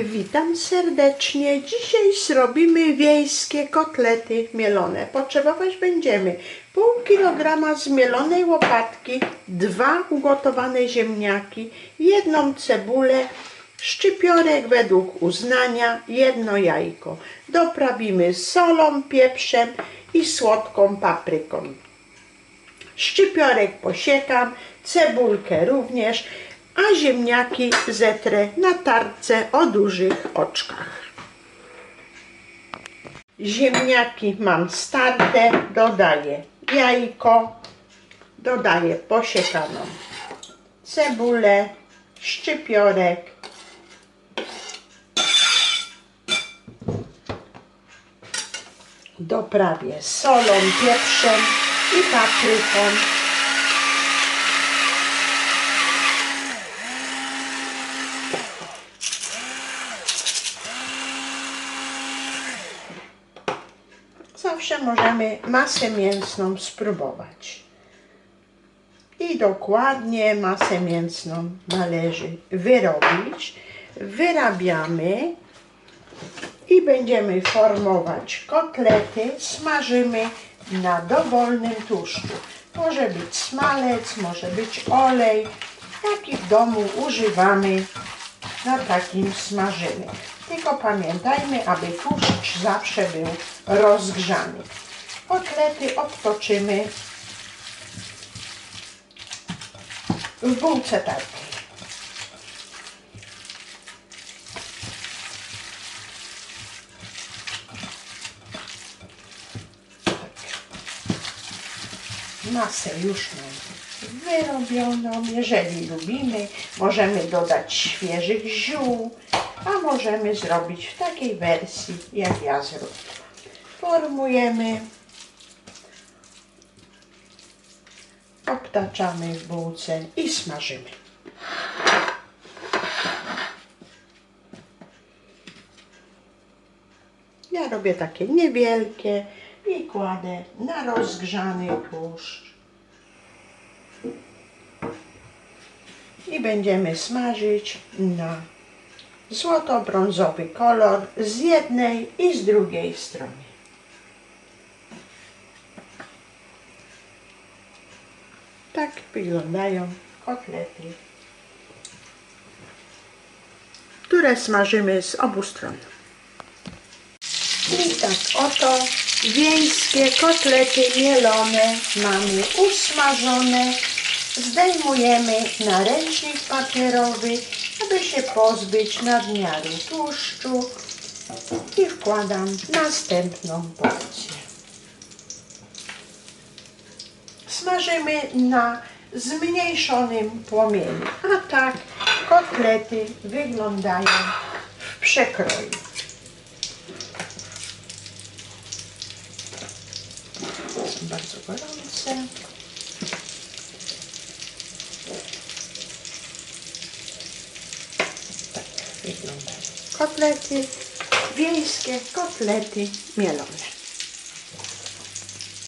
Witam serdecznie. Dzisiaj zrobimy wiejskie kotlety mielone. Potrzebować będziemy pół kilograma zmielonej łopatki, dwa ugotowane ziemniaki, jedną cebulę, szczypiorek według uznania, jedno jajko. Doprawimy solą, pieprzem i słodką papryką. Szczypiorek posiekam, cebulkę również, a ziemniaki zetrę na tarce o dużych oczkach. Ziemniaki mam starte, dodaję jajko, dodaję posiekaną cebulę, szczypiorek, doprawię solą, pieprzem i papryką. Zawsze możemy masę mięsną spróbować. I dokładnie masę mięsną należy wyrobić. Wyrabiamy i będziemy formować kotlety. Smażymy na dowolnym tłuszczu. Może być smalec, może być olej, jaki w domu używamy na takim smażymy. Tylko pamiętajmy, aby tłuszcz zawsze był rozgrzany. Kotlety obtoczymy w bułce takiej. Masę już mam wyrobioną. Jeżeli lubimy, możemy dodać świeżych ziół, a możemy zrobić w takiej wersji, jak ja zrobię. Formujemy, obtaczamy w bułce i smażymy. Ja robię takie niewielkie i kładę na rozgrzany tłuszcz. I będziemy smażyć na złoto-brązowy kolor z jednej i z drugiej strony. Tak wyglądają kotlety, które smażymy z obu stron. I tak oto wiejskie kotlety mielone mamy usmażone. Zdejmujemy na ręcznik papierowy, aby się pozbyć nadmiaru tłuszczu i wkładam następną porcję. Smażymy na zmniejszonym płomieniu, a tak kotlety wyglądają w przekroju. Są bardzo gorące. Tak wyglądają kotlety, wiejskie kotlety mielone.